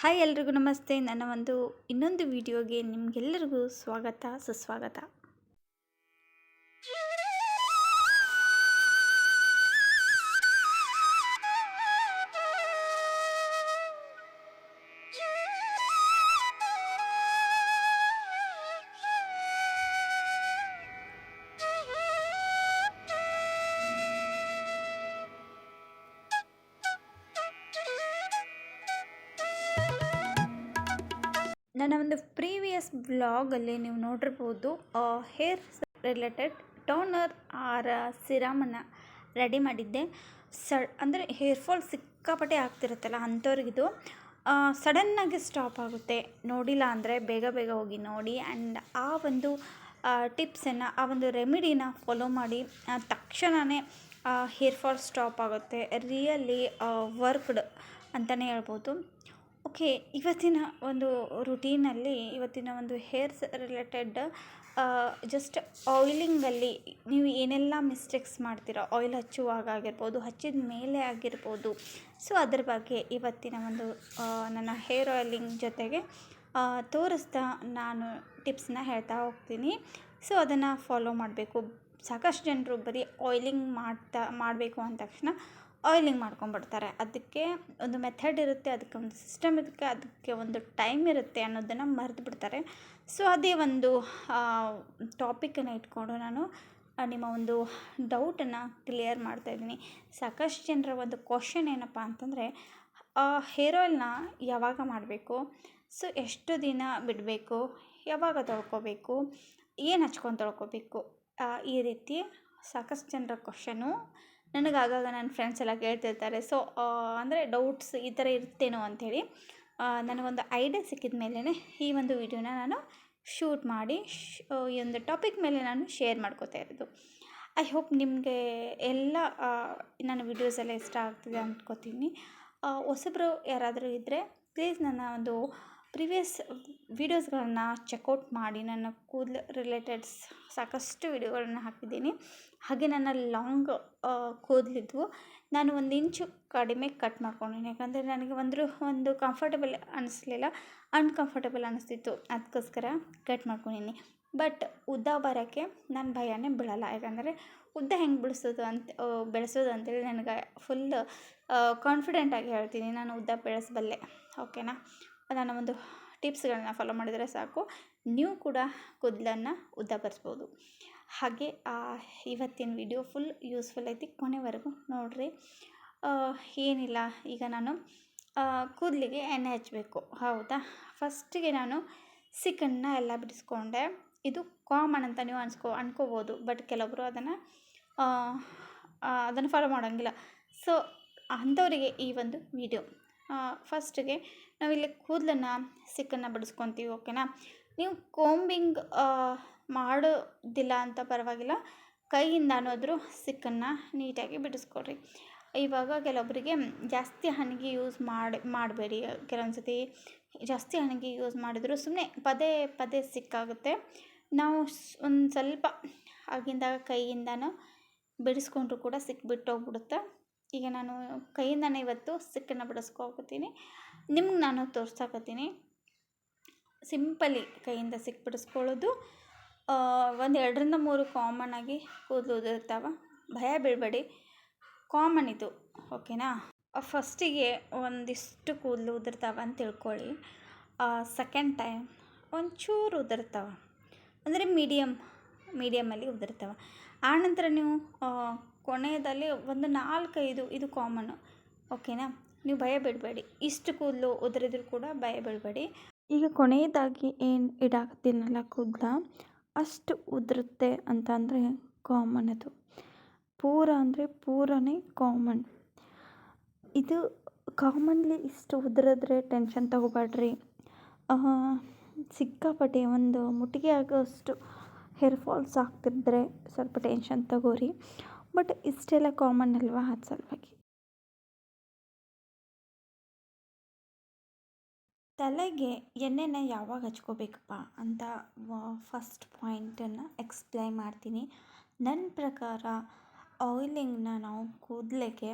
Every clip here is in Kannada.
ಹಾಯ್ ಎಲ್ರಿಗೂ ನಮಸ್ತೆ. ನನ್ನ ಒಂದು ಇನ್ನೊಂದು ವಿಡಿಯೋಗೆ ನಿಮಗೆಲ್ಲರಿಗೂ ಸ್ವಾಗತ ಸುಸ್ವಾಗತ. ನನ್ನ ಒಂದು ಪ್ರೀವಿಯಸ್ ಬ್ಲಾಗಲ್ಲಿ ನೀವು ನೋಡಿರ್ಬೋದು ಹೇರ್ ರಿಲೇಟೆಡ್ ಟೋನರ್ ಆರ್ ಸಿರಾಮನ್ನು ರೆಡಿ ಮಾಡಿದ್ದೆ. ಸ, ಅಂದರೆ ಹೇರ್ ಫಾಲ್ ಸಿಕ್ಕಾಪಟ್ಟೆ ಆಗ್ತಿರುತ್ತಲ್ಲ ಅಂಥವ್ರಿಗಿದು. ಸಡನ್ನಾಗಿ ಸ್ಟಾಪ್ ಆಗುತ್ತೆ. ನೋಡಿಲ್ಲ ಅಂದರೆ ಬೇಗ ಬೇಗ ಹೋಗಿ ನೋಡಿ. ಆ್ಯಂಡ್ ಆ ಒಂದು ಟಿಪ್ಸನ್ನು, ಆ ಒಂದು ರೆಮಿಡಿನ ಫಾಲೋ ಮಾಡಿ. ತಕ್ಷಣವೇ ಹೇರ್ ಫಾಲ್ ಸ್ಟಾಪ್ ಆಗುತ್ತೆ. ರಿಯಲಿ ವರ್ಕ್ಡ್ ಅಂತಲೇ ಹೇಳ್ಬೋದು. ಓಕೆ, ಇವತ್ತಿನ ಒಂದು ರುಟೀನಲ್ಲಿ ಇವತ್ತಿನ ಒಂದು ಹೇರ್ಸ್ ರಿಲೇಟೆಡ್ ಜಸ್ಟ್ ಆಯಿಲಿಂಗಲ್ಲಿ ನೀವು ಏನೆಲ್ಲ ಮಿಸ್ಟೇಕ್ಸ್ ಮಾಡ್ತೀರಾ? ಆಯಿಲ್ ಹಚ್ಚುವಾಗ ಆಗಿರ್ಬೋದು ಹಚ್ಚಿದ ಮೇಲೆ ಆಗಿರ್ಬೋದು. ಸೊ, ಅದ್ರ ಬಗ್ಗೆ ಇವತ್ತಿನ ಒಂದು ನನ್ನ ಹೇರ್ ಆಯಿಲಿಂಗ್ ಜೊತೆಗೆ ತೋರಿಸ್ತಾ ನಾನು ಟಿಪ್ಸ್ನ ಹೇಳ್ತಾ ಹೋಗ್ತೀನಿ. ಸೊ, ಅದನ್ನು ಫಾಲೋ ಮಾಡಬೇಕು. ಸಾಕಷ್ಟು ಜನರು ಬರೀ ಆಯಿಲಿಂಗ್ ಮಾಡ್ತಾ, ಮಾಡಬೇಕು ಅಂದ ತಕ್ಷಣ ಆಯಿಲಿಂಗ್ ಮಾಡ್ಕೊಂಡ್ಬಿಡ್ತಾರೆ. ಅದಕ್ಕೆ ಒಂದು ಮೆಥಡ್ ಇರುತ್ತೆ, ಅದಕ್ಕೆ ಒಂದು ಸಿಸ್ಟಮ್ ಇರುತ್ತೆ, ಅದಕ್ಕೆ ಒಂದು ಟೈಮ್ ಇರುತ್ತೆ ಅನ್ನೋದನ್ನು ಮರೆತು ಬಿಡ್ತಾರೆ ಸೊ ಅದೇ ಒಂದು ಟಾಪಿಕನ್ನು ಇಟ್ಕೊಂಡು ನಾನು ನಿಮ್ಮ ಒಂದು ಡೌಟನ್ನು ಕ್ಲಿಯರ್ ಮಾಡ್ತಾಯಿದ್ದೀನಿ ಸಾಕಷ್ಟು ಜನರ ಒಂದು ಕ್ವಶನ್ ಏನಪ್ಪ ಅಂತಂದರೆ ಹೇರ್ ಆಯಿಲ್ನ ಯಾವಾಗ ಮಾಡಬೇಕು? ಸೊ ಎಷ್ಟು ದಿನ ಬಿಡಬೇಕು? ಯಾವಾಗ ತೊಳ್ಕೊಬೇಕು? ಏನು ಹಚ್ಕೊಂಡು ತೊಳ್ಕೊಬೇಕು? ಈ ರೀತಿ ಸಾಕಷ್ಟು ಜನರ ಕ್ವಶನು ನನಗೆ ಆಗಾಗ ನನ್ನ ಫ್ರೆಂಡ್ಸ್ ಎಲ್ಲ ಕೇಳ್ತಿರ್ತಾರೆ. ಸೊ ಅಂದರೆ ಡೌಟ್ಸ್ ಈ ಥರ ಇರುತ್ತೇನೋ ಅಂಥೇಳಿ ನನಗೊಂದು ಐಡಿಯಾ ಸಿಕ್ಕಿದ ಮೇಲೇ ಈ ಒಂದು ವಿಡಿಯೋನ ನಾನು ಶೂಟ್ ಮಾಡಿ ಈ ಒಂದು ಟಾಪಿಕ್ ಮೇಲೆ ನಾನು ಶೇರ್ ಮಾಡ್ಕೋತಾ ಇರೋದು. ಐ ಹೋಪ್ ನಿಮಗೆ ಎಲ್ಲ ನನ್ನ ವಿಡಿಯೋಸ್ ಎಲ್ಲ ಇಷ್ಟ ಆಗ್ತಿದೆ ಅಂದ್ಕೋತೀನಿ ಹೊಸಬ್ರು ಯಾರಾದರೂ ಇದ್ದರೆ ಪ್ಲೀಸ್ ನನ್ನ ಒಂದು ಪ್ರಿವಿಯಸ್ ವೀಡಿಯೋಸ್ಗಳನ್ನು ಚೆಕ್ಔಟ್ ಮಾಡಿ ನನ್ನ ಕೂದಲು ರಿಲೇಟೆಡ್ಸ್ ಸಾಕಷ್ಟು ವಿಡಿಯೋಗಳನ್ನು ಹಾಕಿದ್ದೀನಿ. ಹಾಗೆ ನನ್ನ ಲಾಂಗ್ ಕೂದಲಿದ್ವು ನಾನು ಒಂದು ಇಂಚು ಕಡಿಮೆ ಕಟ್ ಮಾಡ್ಕೊಂಡಿನಿ ಯಾಕಂದರೆ ನನಗೆ ಒಂದು ಒಂದು ಕಂಫರ್ಟಬಲ್ ಅನ್ನಿಸ್ಲಿಲ್ಲ ಅನ್ಕಂಫರ್ಟಬಲ್ ಅನ್ನಿಸ್ತಿತ್ತು ಅದಕ್ಕೋಸ್ಕರ ಕಟ್ ಮಾಡ್ಕೊಂಡಿನಿ ಬಟ್ ಉದ್ದ ಬರೋಕ್ಕೆ ನಾನು ಭಯನೇ ಬೀಳಲ್ಲ. ಯಾಕಂದರೆ ಉದ್ದ ಹೆಂಗೆ ಬೆಳೆಸೋದು ಅಂತ ಬೆಳೆಸೋದು ಅಂತೇಳಿ ನನಗೆ ಫುಲ್ ಕಾನ್ಫಿಡೆಂಟಾಗಿ ಹೇಳ್ತೀನಿ. ನಾನು ಉದ್ದ ಬೆಳೆಸಬಲ್ಲೆ. ಓಕೆನಾ ನನ್ನ ಒಂದು ಟಿಪ್ಸ್ಗಳನ್ನ ಫಾಲೋ ಮಾಡಿದರೆ ಸಾಕು. ನೀವು ಕೂಡ ಕೂದಲನ್ನು ಉದ್ದ ಬರ್ಸ್ಬೋದು ಹಾಗೆ ಇವತ್ತಿನ ವಿಡಿಯೋ ಫುಲ್ ಯೂಸ್ಫುಲ್ ಐತಿ. ಕೊನೆವರೆಗೂ ನೋಡಿರಿ. ಏನಿಲ್ಲ. ಈಗ ನಾನು ಕೂದಲಿಗೆ ಎಣ್ಣೆ ಹಚ್ಚಬೇಕು ಹೌದಾ? ಫಸ್ಟಿಗೆ ನಾನು ಸಿಕನ್ನ ಎಲ್ಲ ಬಿಡಿಸ್ಕೊಂಡೆ. ಇದು ಕಾಮನ್ ಅಂತ ನೀವು ಅನ್ಸ್ಕೊ, ಅನ್ಕೋಬೋದು. ಬಟ್ ಕೆಲವೊಬ್ಬರು ಅದನ್ನು ಅದನ್ನು ಫಾಲೋ ಮಾಡೋಂಗಿಲ್ಲ. ಸೊ ಅಂಥವರಿಗೆ ಈ ಒಂದು ವಿಡಿಯೋ ಫಸ್ಟಿಗೆ ನಾವಿಲ್ಲಿ ಕೂದಲನ್ನು ಸಿಕ್ಕನ್ನು ಬಿಡಿಸ್ಕೊತೀವಿ ಓಕೆನಾ ನೀವು ಕೋಂಬಿಂಗ್ ಮಾಡೋದಿಲ್ಲ ಅಂತ ಪರವಾಗಿಲ್ಲ. ಕೈಯಿಂದಾನಾದರೂ ಸಿಕ್ಕನ್ನು ನೀಟಾಗಿ ಬಿಡಿಸ್ಕೊಡ್ರಿ ಇವಾಗ ಕೆಲವೊಬ್ಬರಿಗೆ ಜಾಸ್ತಿ ಹಣಿಗೆ ಯೂಸ್ ಮಾಡಿ, ಮಾಡಬೇಡಿ. ಕೆಲವೊಂದು ಸತಿ ಜಾಸ್ತಿ ಹಣಿಗೆ ಯೂಸ್ ಮಾಡಿದ್ರು ಸುಮ್ಮನೆ ಪದೇ ಪದೇ ಸಿಕ್ಕಾಗುತ್ತೆ. ನಾವು ಒಂದು ಸ್ವಲ್ಪ ಆಗಿಂದಾಗ ಕೈಯಿಂದನೂ ಬಿಡಿಸ್ಕೊಂಡ್ರು ಕೂಡ ಸಿಕ್ಬಿಟ್ಟು ಹೋಗ್ಬಿಡುತ್ತೆ ಈಗ ನಾನು ಕೈಯಿಂದನೇ ಇವತ್ತು ಸಿಕ್ಕನ್ನು ಬಿಡಿಸ್ಕೋಕತ್ತೀನಿ ನಿಮ್ಗೆ ನಾನು ತೋರ್ಸಕತ್ತೀನಿ. ಸಿಂಪಲಿ ಕೈಯಿಂದ ಸಿಕ್ ಬಿಡಿಸ್ಕೊಳ್ಳೋದು ಒಂದು ಎರಡರಿಂದ ಮೂರು ಕಾಮನ್ ಆಗಿ ಕೂದಲು ಭಯ ಬೀಳಬೇಡಿ. ಕಾಮನ್ ಇದು, ಓಕೆನಾ? ಫಸ್ಟಿಗೆ ಒಂದಿಷ್ಟು ಕೂದಲು ಉದುರ್ತಾವ ಅಂತ ತಿಳ್ಕೊಳ್ಳಿ. ಸೆಕೆಂಡ್ ಟೈಮ್ ಒಂಚೂರು ಉದುರ್ತಾವ. ಅಂದರೆ ಮೀಡಿಯಮ್ ಮೀಡಿಯಮಲ್ಲಿ ಉದುರ್ತಾವ. ಆನಂತರ ನೀವು ಕೊನೆಯದಲ್ಲಿ ಒಂದು ನಾಲ್ಕೈದು, ಇದು ಕಾಮನ್ನು ಓಕೆನಾ ನೀವು ಭಯ ಬಿಡಬೇಡಿ ಇಷ್ಟು ಕೂದಲು ಉದುರಿದ್ರು ಕೂಡ ಭಯ ಬಿಡಬೇಡಿ ಈಗ ಕೊನೆಯದಾಗಿ ಏನು ಇಡಾಕತ್ತೀನಲ್ಲ ಕೂದಲ? ಅಷ್ಟು ಉದುರುತ್ತೆ ಅಂತ ಅಂದರೆ ಕಾಮನ್ ಅದು. ಪೂರ ಅಂದರೆ ಪೂರನೇ ಕಾಮನ್ ಇದು ಕಾಮನ್ಲಿ ಇಷ್ಟು ಉದುರಿದ್ರೆ ಟೆನ್ಷನ್ ತಗೋಬೇಡ್ರಿ. ಸಿಕ್ಕಾಪಟ್ಟೆ ಒಂದು ಮುಟ್ಟಿಗೆ ಆಗೋಷ್ಟು ಹೇರ್ ಫಾಲ್ಸ್ ಆಗ್ತಿದ್ರೆ ಸ್ವಲ್ಪ ಟೆನ್ಷನ್ ತಗೋರಿ. ಬಟ್ ಇಷ್ಟೆಲ್ಲ ಕಾಮನ್ ಅಲ್ವಾ ಅದು ಸಲುವಾಗಿ? ತಲೆಗೆ ಎಣ್ಣೆನ ಯಾವಾಗ ಹಚ್ಕೋಬೇಕಪ್ಪ ಅಂತ ಫಸ್ಟ್ ಪಾಯಿಂಟನ್ನು ಎಕ್ಸ್ಪ್ಲೈನ್ ಮಾಡ್ತೀನಿ. ನನ್ನ ಪ್ರಕಾರ ಆಯಿಲಿಂಗ್ನ ನಾವು ಕೂದಲಿಗೆ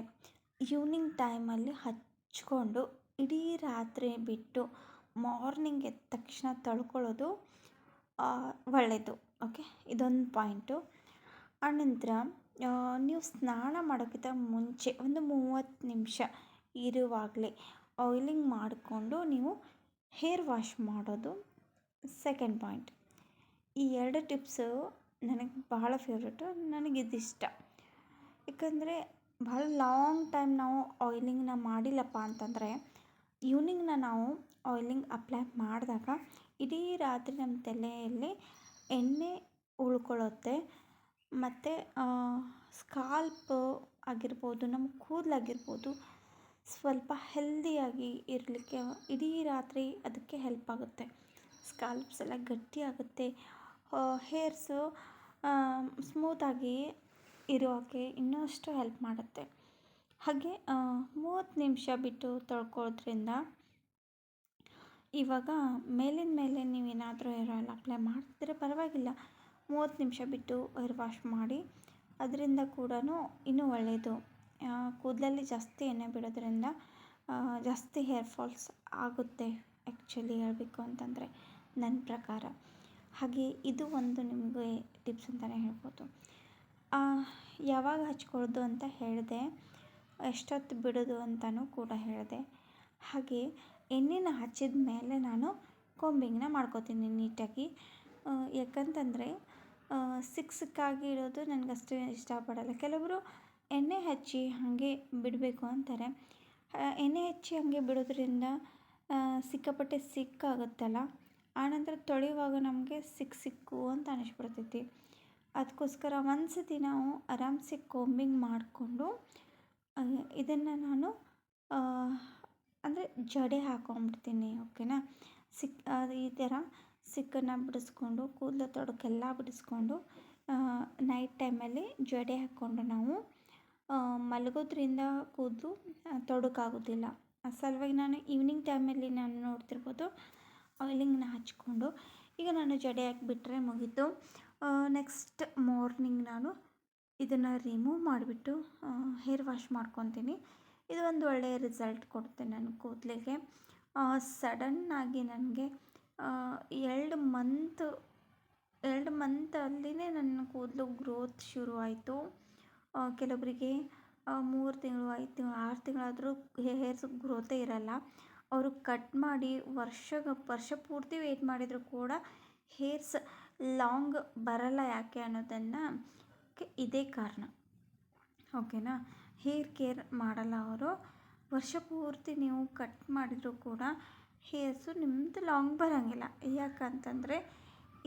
ಈವ್ನಿಂಗ್ ಟೈಮಲ್ಲಿ ಹಚ್ಕೊಂಡು ಇಡೀ ರಾತ್ರಿ ಬಿಟ್ಟು ಮಾರ್ನಿಂಗ್ ಎದ್ದ ತಕ್ಷಣ ತಳ್ಕೊಳ್ಳೋದು ಒಳ್ಳೆಯದು ಓಕೆ ಇದೊಂದು ಪಾಯಿಂಟು ಆನಂತರ ನೀವು ಸ್ನಾನ ಮಾಡೋಕ್ಕಿಂತ ಮುಂಚೆ ಒಂದು ಮೂವತ್ತು ನಿಮಿಷ ಇರುವಾಗಲೇ ಆಯಿಲಿಂಗ್ ಮಾಡಿಕೊಂಡು ನೀವು ಹೇರ್ ವಾಶ್ ಮಾಡೋದು ಸೆಕೆಂಡ್ ಪಾಯಿಂಟ್ ಈ ಎರಡು ಟಿಪ್ಸು ನನಗೆ ಬಹಳ ಫೇವ್ರೇಟು ನನಗೆ ಇದಿಷ್ಟ. ಯಾಕಂದರೆ ಭಾಳ ಲಾಂಗ್ ಟೈಮ್ ನಾವು ಆಯಿಲಿಂಗ್ನ ಮಾಡಿಲ್ಲಪ್ಪ ಅಂತಂದರೆ ಈವ್ನಿಂಗ್ನ ನಾವು ಆಯಿಲಿಂಗ್ ಅಪ್ಲೈ ಮಾಡಿದಾಗ ಇಡೀ ರಾತ್ರಿ ನಮ್ಮ ತಲೆಯಲ್ಲಿ ಎಣ್ಣೆ ಉಳ್ಕೊಳ್ಳುತ್ತೆ. ಮತ್ತು ಸ್ಕಾಲ್ಪ್ ಆಗಿರ್ಬೋದು, ನಮ್ಮ ಕೂದಲಾಗಿರ್ಬೋದು, ಸ್ವಲ್ಪ ಹೆಲ್ದಿಯಾಗಿ ಇರಲಿಕ್ಕೆ, ಇಡೀ ರಾತ್ರಿ ಅದಕ್ಕೆ ಹೆಲ್ಪ್ ಆಗುತ್ತೆ. ಸ್ಕಾಲ್ಪ್ಸ್ ಎಲ್ಲ ಗಟ್ಟಿಯಾಗುತ್ತೆ. ಹೇರ್ಸು ಸ್ಮೂತಾಗಿ ಇರೋಕ್ಕೆ ಇನ್ನಷ್ಟು ಹೆಲ್ಪ್ ಮಾಡುತ್ತೆ. ಹಾಗೆ ಮೂವತ್ತು ನಿಮಿಷ ಬಿಟ್ಟು ತೊಳ್ಕೊಳ್ಳೋದ್ರಿಂದ ಇವಾಗ ಮೇಲಿನ ಮೇಲೆ ನೀವೇನಾದರೂ ಹೇರ್ ಆಯಿಲ್ ಅಪ್ಲೈ ಮಾಡ್ತಿದ್ರೆ ಪರವಾಗಿಲ್ಲ. ಮೂವತ್ತು ನಿಮಿಷ ಬಿಟ್ಟು ಹೇರ್ ವಾಶ್ ಮಾಡಿ, ಅದರಿಂದ ಕೂಡ ಇನ್ನೂ ಒಳ್ಳೆಯದು ಕೂದಲಲ್ಲಿ ಜಾಸ್ತಿ ಎಣ್ಣೆ ಬಿಡೋದ್ರಿಂದ ಜಾಸ್ತಿ ಹೇರ್ ಫಾಲ್ಸ್ ಆಗುತ್ತೆ ಆ್ಯಕ್ಚುಲಿ ಹೇಳಬೇಕು ಅಂತಂದರೆ ನನ್ನ ಪ್ರಕಾರ. ಹಾಗೆ ಇದು ಒಂದು ನಿಮಗೆ ಟಿಪ್ಸ್ ಅಂತಲೇ ಹೇಳ್ಬೋದು. ಯಾವಾಗ ಹಚ್ಕೊಳ್ಳೋದು ಅಂತ ಹೇಳಿದೆ, ಎಷ್ಟೊತ್ತು ಬಿಡೋದು ಅಂತಲೂ ಕೂಡ ಹೇಳಿದೆ. ಹಾಗೆ ಎಣ್ಣೆನ ಹಚ್ಚಿದ ಮೇಲೆ ನಾನು ಕೊಂಬಿಂಗ್ನ ಮಾಡ್ಕೋತೀನಿ ನೀಟಾಗಿ. ಯಾಕಂತಂದರೆ ಸಿಕ್ ಸಿಕ್ಕಾಗಿ ಇರೋದು ನನಗೆ ಅಷ್ಟು ಇಷ್ಟಪಡಲ್ಲ. ಕೆಲವರು ಎಣ್ಣೆ ಹಚ್ಚಿ ಹಾಗೆ ಬಿಡಬೇಕು ಅಂತಾರೆ. ಎಣ್ಣೆ ಹಚ್ಚಿ ಹಾಗೆ ಬಿಡೋದ್ರಿಂದ ಸಿಕ್ಕಾಪಟ್ಟೆ ಸಿಕ್ಕಾಗುತ್ತಲ್ಲ? ಆನಂತರ ತೊಳೆಯುವಾಗ ನಮಗೆ ಸಿಕ್ ಸಿಕ್ಕು ಅಂತ ಅನಿಸ್ಬಿಡ್ತೈತಿ. ಅದಕ್ಕೋಸ್ಕರ ಒಂದು ಸತಿ ನಾವು ಆರಾಮ್ಸೆ ಕೋಂಬಿಂಗ್ ಮಾಡಿಕೊಂಡು ಇದನ್ನು ನಾನು ಅಂದರೆ ಜಡೆ ಹಾಕೊಂಬಿಡ್ತೀನಿ ಓಕೆನಾ? ಸಿಕ್ ಈ ಥರ ಸಿಕ್ಕನ್ನು ಬಿಡಿಸ್ಕೊಂಡು, ಕೂದಲು ತೊಡಕೆಲ್ಲ ಬಿಡಿಸ್ಕೊಂಡು ನೈಟ್ ಟೈಮಲ್ಲಿ ಜಡೆ ಹಾಕ್ಕೊಂಡು ನಾವು ಮಲಗೋದ್ರಿಂದ ಕೂದಲು ತೊಡಕಾಗೋದಿಲ್ಲ. ಆ ಸಲುವಾಗಿ ನಾನು ಈವ್ನಿಂಗ್ ಟೈಮಲ್ಲಿ ನಾನು ನೋಡ್ತಿರ್ಬೋದು ಆಯಿಲಿಂಗ್ನ ಹಚ್ಕೊಂಡು, ಈಗ ನಾನು ಜಡೆ ಹಾಕಿಬಿಟ್ರೆ ಮುಗೀತು. ನೆಕ್ಸ್ಟ್ ಮಾರ್ನಿಂಗ್ ನಾನು ಇದನ್ನು ರಿಮೂವ್ ಮಾಡಿಬಿಟ್ಟು ಹೇರ್ ವಾಶ್ ಮಾಡ್ಕೊತೀನಿ. ಇದು ಒಂದು ಒಳ್ಳೆಯ ರಿಸಲ್ಟ್ ಕೊಡುತ್ತೆ ನನ್ನ ಕೂದಲಿಗೆ. ಸಡನ್ನಾಗಿ ನನಗೆ ಎರಡು ಮಂತ್ ಎರಡು ಮಂತಲ್ಲಿನೇ ನನ್ನ ಕೂದಲು ಗ್ರೋತ್ ಶುರು ಆಯಿತು ಕೆಲವರಿಗೆ ಮೂರು ತಿಂಗಳು, ಐದು ತಿಂಗಳು, ಆರು ತಿಂಗಳಾದರೂ ಹೇರ್ಸ್ ಗ್ರೋತೇ ಇರಲ್ಲ. ಅವರು ಕಟ್ ಮಾಡಿ ವರ್ಷ ವರ್ಷ ಪೂರ್ತಿ ವೇಟ್ ಮಾಡಿದರೂ ಕೂಡ ಹೇರ್ಸ್ ಲಾಂಗ್ ಬರಲ್ಲ ಯಾಕೆ ಅನ್ನೋದನ್ನು ಇದೇ ಕಾರಣ. ಓಕೆನಾ ಹೇರ್ ಕೇರ್ ಮಾಡಲ್ಲ ಅವರು. ವರ್ಷ ಪೂರ್ತಿ ನೀವು ಕಟ್ ಮಾಡಿದರೂ ಕೂಡ ಹೇರ್ಸು ನಿಮ್ಮದು ಲಾಂಗ್ ಬರೋಂಗಿಲ್ಲ. ಯಾಕಂತಂದರೆ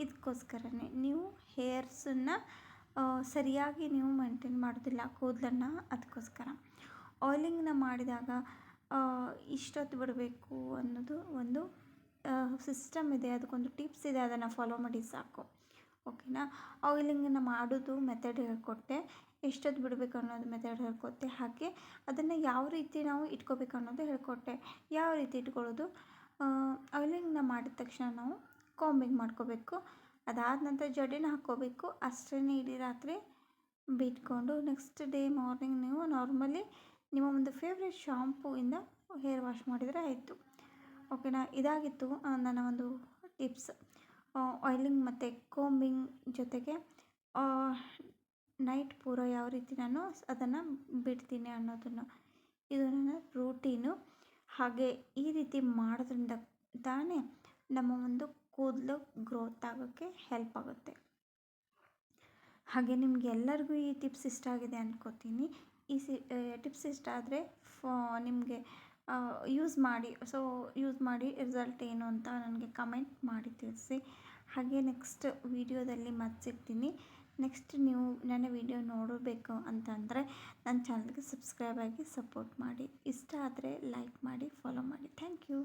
ಇದಕ್ಕೋಸ್ಕರನೇ ನೀವು ಹೇರ್ಸನ್ನು ಸರಿಯಾಗಿ ನೀವು ಮೇಂಟೈನ್ ಮಾಡೋದಿಲ್ಲ, ಕೂದಲನ್ನು ಅದಕ್ಕೋಸ್ಕರ ಆಯಿಲಿಂಗ್ನ ಮಾಡಿದಾಗ ಇಷ್ಟೊತ್ತು ಬಿಡಬೇಕು ಅನ್ನೋದು ಒಂದು ಸಿಸ್ಟಮ್ ಇದೆ. ಅದಕ್ಕೊಂದು ಟಿಪ್ಸ್ ಇದೆ. ಅದನ್ನು ಫಾಲೋ ಮಾಡಿ ಸಾಕು. ಓಕೆನಾ ಆಯಿಲಿಂಗನ್ನು ಮಾಡೋದು ಮೆಥಡ್ ಹೇಳ್ಕೊಟ್ಟೆ. ಎಷ್ಟೊತ್ತು ಬಿಡಬೇಕು ಅನ್ನೋದು ಮೆಥಡ್ ಹೇಳ್ಕೊಟ್ಟೆ. ಹಾಗೆ ಅದನ್ನು ಯಾವ ರೀತಿ ನಾವು ಇಟ್ಕೋಬೇಕು ಅನ್ನೋದು ಹೇಳ್ಕೊಟ್ಟೆ. ಯಾವ ರೀತಿ ಇಟ್ಕೊಳ್ಳೋದು? ಆಯಿಲಿಂಗ್ನ ಮಾಡಿದ ತಕ್ಷಣ ನಾವು ಕಾಂಬಿಂಗ್ ಮಾಡ್ಕೋಬೇಕು. ಅದಾದ ನಂತರ ಜಡೆನ ಹಾಕ್ಕೋಬೇಕು. ಅಷ್ಟೇ ಇಡೀ ರಾತ್ರಿ ಬಿಟ್ಕೊಂಡು ನೆಕ್ಸ್ಟ್ ಡೇ ಮಾರ್ನಿಂಗ್ ನೀವು ನಾರ್ಮಲಿ ನಿಮ್ಮ ಒಂದು ಫೇವ್ರೆಟ್ ಇಂದ ಹೇರ್ ವಾಶ್ ಮಾಡಿದರೆ ಆಯಿತು. ಓಕೆನಾ ಇದಾಗಿತ್ತು ನನ್ನ ಒಂದು ಟಿಪ್ಸ್ ಆಯ್ಲಿಂಗ್ ಮತ್ತು ಕೋಂಬಿಂಗ್ ಜೊತೆಗೆ ನೈಟ್ ಪೂರ ಯಾವ ರೀತಿ ನಾನು ಅದನ್ನು ಬಿಡ್ತೀನಿ ಅನ್ನೋದನ್ನು. ಇದು ನನ್ನ ರೂಟೀನು ಹಾಗೆ ಈ ರೀತಿ ಮಾಡೋದ್ರಿಂದ ತಾನೇ ನಮ್ಮ ಒಂದು ಕೂದಲು ಗ್ರೋತ್ ಆಗೋಕ್ಕೆ ಹೆಲ್ಪ್ ಆಗುತ್ತೆ. ಹಾಗೆ ನಿಮ್ಗೆ ಎಲ್ಲರಿಗೂ ಈ ಟಿಪ್ಸ್ ಇಷ್ಟ ಆಗಿದೆ ಅಂದ್ಕೋತೀನಿ ಈ ಸಿ ಟಿಪ್ಸ್ ಇಷ್ಟ ಆದರೆ ಫೋ, ನಿಮಗೆ ಯೂಸ್ ಮಾಡಿ ಸೊ ಯೂಸ್ ಮಾಡಿ ರಿಸಲ್ಟ್ ಏನು ಅಂತ ನನಗೆ ಕಮೆಂಟ್ ಮಾಡಿ ತಿಳಿಸಿ. ಹಾಗೆ ನೆಕ್ಸ್ಟ್ ವೀಡಿಯೋದಲ್ಲಿ ಮತ್ತೆ ಸಿಗ್ತೀನಿ. ನೆಕ್ಸ್ಟ್ ನೀವು ನನ್ನ ವಿಡಿಯೋ ನೋಡಬೇಕು ಅಂತಂದರೆ ನನ್ನ ಚಾನಲ್ಗೆ ಸಬ್ಸ್ಕ್ರೈಬ್ ಆಗಿ ಸಪೋರ್ಟ್ ಮಾಡಿ. ಇಷ್ಟ ಆದರೆ ಲೈಕ್ ಮಾಡಿ ಫಾಲೋ ಮಾಡಿ. Thank you